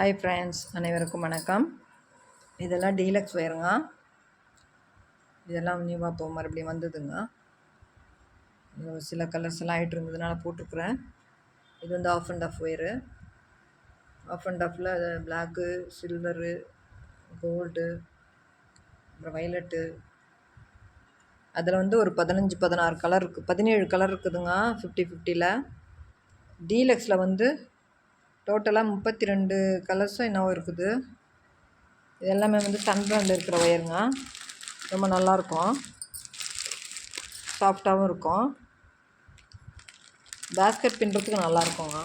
Hi friends அனைவருக்கும் வணக்கம். இதெல்லாம் டீலக்ஸ் ஒயருங்க இதெல்லாம் நியூவாக இப்போ மறுபடியும் வந்ததுங்க. சில கலர்ஸ் எல்லாம் ஆகிட்டு இருந்ததுனால போட்டிருக்குறேன் இது வந்து off and off wire off and ஆஃபில் பிளாக்கு சில்வரு கோல்டு அப்புறம் வைலட்டு அதில் வந்து ஒரு பதினஞ்சு பதினாறு கலர் இருக்குது பதினேழு கலர் இருக்குதுங்க. ஃபிஃப்டி ஃபிஃப்டியில் டீலக்ஸில் வந்து டோட்டலாக முப்பத்தி ரெண்டு கலர்ஸும் என்னவோ இருக்குது. இது எல்லாமே வந்து சன்பிராண்டில் இருக்கிற ஒயருங்க ரொம்ப நல்லாயிருக்கும் சாஃப்டாகவும் இருக்கும். பேஸ்கெட் பின்னுறதுக்கு நல்லாயிருக்குங்க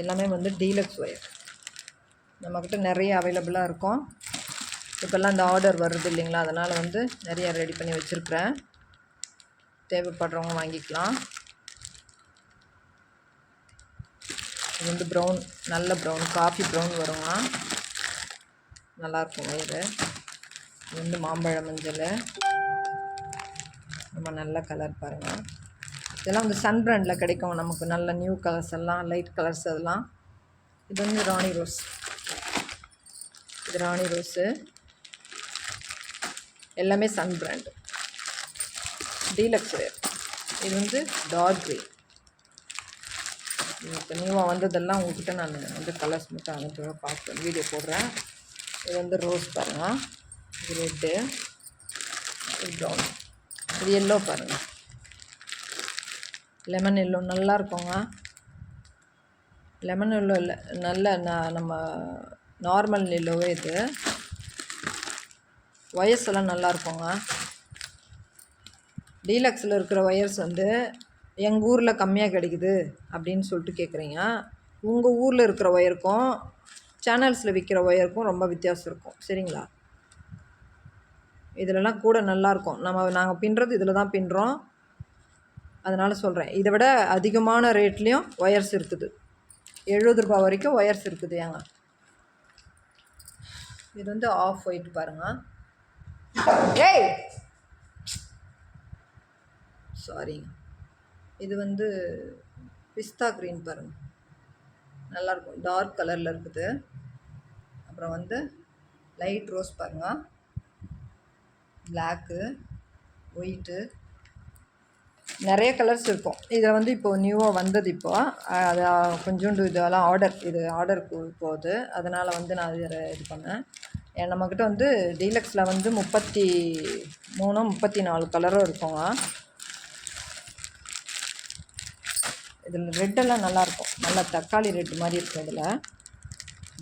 எல்லாமே வந்து டீலக்ஸ் ஒயர் நம்மக்கிட்ட நிறைய அவைலபிளாக இருக்கும். இப்போல்லாம் இந்த ஆர்டர் வருது இல்லைங்களா? அதனால் வந்து நிறைய ரெடி பண்ணி வச்சுருக்குறேன். தேவைப்படுறவங்க வாங்கிக்கலாம். இது வந்து ப்ரௌன் நல்ல ப்ரௌன் காஃபி ப்ரௌன் வருங்க நல்லாயிருக்கும் வயிறு. இது வந்து மாம்பழ மஞ்சள். ரொம்ப நல்ல கலர் பாருங்கள் இதெல்லாம் வந்து சன் பிராண்டில் கிடைக்கும். நமக்கு நல்ல நியூ கலர்ஸ் எல்லாம் லைட் கலர்ஸ் அதெல்லாம். இது வந்து ராணி ரோஸ். இது ராணி ரோஸு. எல்லாமே சன் பிராண்டு டீலக்ஸ் வேர். இது வந்து டார்க் க்ரீன் இப்போ நியூவாக வந்ததெல்லாம் உங்கள்கிட்ட நான் வந்து கலர்ஸ் மட்டும் அனுப்பி பார்க்குறேன் வீடியோ போடுறேன். இது வந்து ரோஸ் பாருங்கள் இது ரெட்டு இது ப்ரௌன் இது எல்லோ பாருங்கள் லெமன் எல்லோ நல்லா இருக்குங்க. லெமன் எல்லோ இல்லை நல்ல ந நம்ம நார்மல் எல்லோவே இது. ஒயர்ஸ் எல்லாம் நல்லா இருக்குங்க. டீலக்ஸில் இருக்கிற ஒயர்ஸ் வந்து எங்கள் ஊரில் கம்மியாக கிடைக்குது அப்படின்னு சொல்லிட்டு கேட்குறீங்க உங்கள் ஊரில் இருக்கிற ஒயருக்கும் சேனல்ஸில் விற்கிற ஒயருக்கும் ரொம்ப வித்தியாசம் இருக்கும். சரிங்களா? இதிலலாம் கூட நல்லாயிருக்கும் நம்ம நாங்கள் பின்னுறது இதில் தான் பின்னுறோம். அதனால் சொல்கிறேன் இதை விட அதிகமான ரேட்லேயும் ஒயர்ஸ் இருக்குது. எழுபது ரூபா வரைக்கும் ஒயர்ஸ் இருக்குது ஏங்க. இது வந்து ஆஃப் ஒயிட் பாருங்கள் ஏய்! சாரிங்க இது வந்து பிஸ்தா க்ரீன் பாருங்கள் நல்லாயிருக்கும் டார்க் கலரில் இருக்குது. அப்புறம் வந்து லைட் ரோஸ் பாருங்கள் பிளாக்கு ஒயிட்டு நிறைய கலர்ஸ் இருக்கும். இதில் வந்து இப்போது நியூவாக வந்தது இப்போது அது கொஞ்சோண்டு இதெல்லாம் ஆர்டர் இது ஆர்டர் போகுது. அதனால் வந்து நான் இதை இது பண்ணேன். நம்மக்கிட்ட வந்து டீலக்ஸில் வந்து முப்பத்தி மூணு முப்பத்தி நாலு கலரும் இருக்குங்க. இதில் ரெட்டெல்லாம் நல்லாயிருக்கும். நல்லா தக்காளி ரெட்டு மாதிரி இருக்கும் இதில்.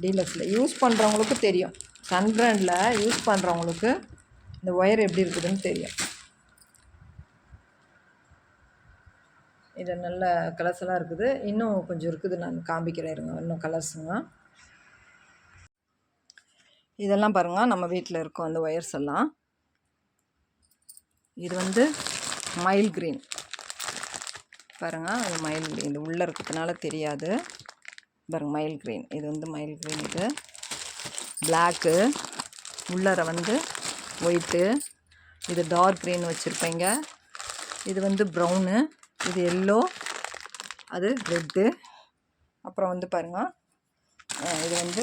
டீலக்ஸில். யூஸ் பண்ணுறவங்களுக்கு தெரியும். சன் பிராண்டில் யூஸ் பண்ணுறவங்களுக்கு இந்த ஒயர் எப்படி இருக்குதுன்னு தெரியும். இது நல்ல கலர்ஸ் எல்லாம் இருக்குது. இன்னும் கொஞ்சம் இருக்குது. நான் காமிக்கிறேன் இருங்க. இன்னும் கலர்ஸுங்க. இதெல்லாம் பாருங்கள் நம்ம வீட்டில் இருக்கும் அந்த ஒயர்ஸ் எல்லாம். இது வந்து மைல் க்ரீன். பாருங்கள் அது மயில் இது உள்ளே இருக்கிறதுனால தெரியாது. பாருங்க மயில் க்ரீன் இது வந்து மயில் க்ரீன் இது. பிளாக்கு உள்ளர வந்து ஒயிட்டு இது டார்க் க்ரீன் வச்சுருப்பீங்க. இது வந்து ப்ரௌனு இது எல்லோ அது ரெட்டு அப்புறம் வந்து பாருங்கள் இது வந்து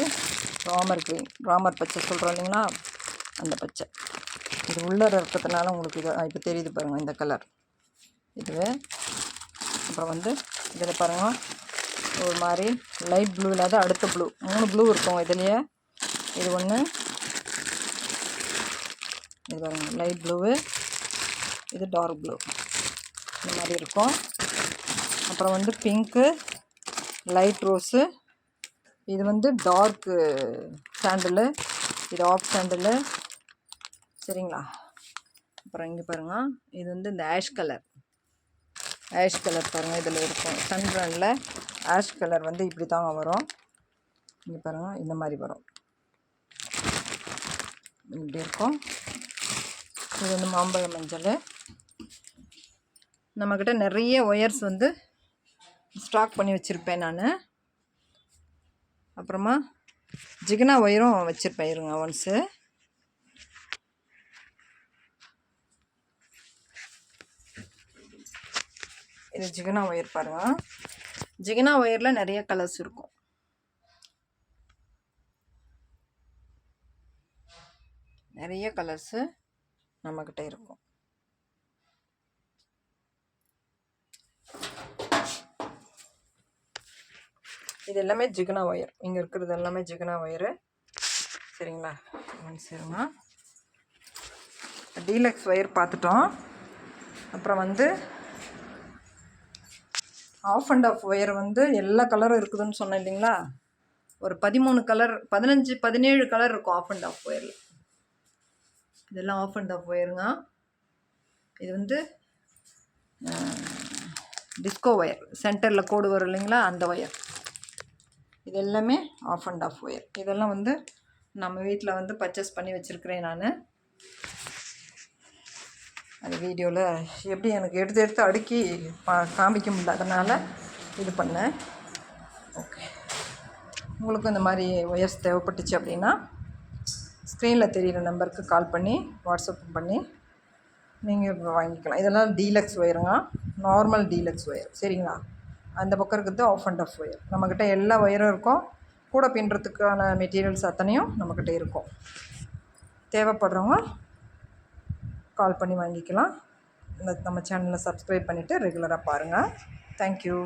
ராமர் க்ரீன் ராமர் பச்சை சொல்கிறோம் இல்லைங்களா? அந்த பச்சை. இது உள்ளர இருக்கிறதுனால உங்களுக்கு இது இப்போ தெரியுது பாருங்கள் இந்த கலர் இது அப்புறம் வந்து இதில் பாருங்கள் ஒரு மாதிரி லைட் ப்ளூ இல்லாத அடுத்த ப்ளூ மூணு ப்ளூ இருக்கும் இதுலேயே. இது ஒன்று இது பாருங்கள் லைட் ப்ளூவு இது டார்க் ப்ளூ இந்த மாதிரி இருக்கும். அப்புறம் வந்து பிங்க்கு லைட் ரோஸு இது வந்து டார்க்கு சாண்டலு இது ஆஃப் சாண்டலு சரிங்களா? அப்புறம் இங்கே பாருங்கள் இது வந்து இந்த ஆஷ் கலர் ஆஷ் கலர் பாருங்கள் இதில் இருக்கும். சன் ஆஷ் கலர் வந்து இப்படி தாங்க வரும். இங்கே பாருங்கள் இந்த மாதிரி வரும். இப்படி இருக்கும். இது வந்து மாம்பழ மஞ்சள். நம்மக்கிட்ட நிறைய ஒயர்ஸ் வந்து ஸ்டாக் பண்ணி வச்சுருப்பேன் நான். அப்புறமா ஜிகனா ஒயரும் வச்சுருப்பேன் இருங்க ஒன்ஸு இது ஜிகினா ஒயர் பாருங்கள் ஜிகினா ஒயரில் நிறைய கலர்ஸ் இருக்கும். நிறைய கலர்ஸு நம்மக்கிட்ட இருக்கும். இது எல்லாமே ஜிகினா ஒயர். இங்கே இருக்கிறது எல்லாமே ஜிகினா ஒயரு. சரிங்களா? சரிம்மா டீலக்ஸ் ஒயர் பார்த்துட்டோம். அப்புறம் வந்து ஆஃப் அண்ட் ஆஃப் ஒயர் வந்து எல்லா கலரும் இருக்குதுன்னு சொன்னேன் இல்லைங்களா? ஒரு பதிமூணு கலர் பதினஞ்சு பதினேழு கலர் இருக்கும் ஆஃப் அண்ட் ஆஃப் ஒயரில் இதெல்லாம் ஆஃப் அண்ட் ஆஃப் ஒயருங்க இது வந்து டிஸ்கோ ஒயர் சென்டரில் கோடு வரும் இல்லைங்களா? அந்த ஒயர் இது எல்லாமே ஆஃப் அண்ட் ஆஃப் ஒயர் இதெல்லாம் வந்து நம்ம வீட்டில் வந்து பர்ச்சேஸ் பண்ணி வச்சுருக்கிறேன் நான். அது வீடியோவில் எப்படி எனக்கு எடுத்து எடுத்து அடுக்கி பா காமிக்க முடியல அதனால் இது பண்ணேன். ஓகே. உங்களுக்கும் இந்த மாதிரி ஒயர்ஸ் தேவைப்பட்டுச்சு அப்படின்னா ஸ்க்ரீனில் தெரிகிற நம்பருக்கு கால் பண்ணி வாட்ஸ்அப் பண்ணி நீங்கள் வாங்கிக்கலாம். இதெல்லாம் டீலக்ஸ் ஒயருங்க. Normal deluxe wire. சரிங்களா? அந்த பக்கம் இருக்கிறது ஆஃப் அண்ட் ஆஃப் ஒயர். நம்மக்கிட்ட எல்லா ஒயரும் இருக்கும். கூட பின்னுறதுக்கான மெட்டீரியல்ஸ் அத்தனையும் நம்மக்கிட்ட இருக்கும். தேவைப்படுறவங்க கால் பண்ணி வாங்கிக்கலாம். இந்த நம்ம சேனலை சப்ஸ்கிரைப் பண்ணிவிட்டு ரெகுலராக பாருங்கள் தேங்க்யூ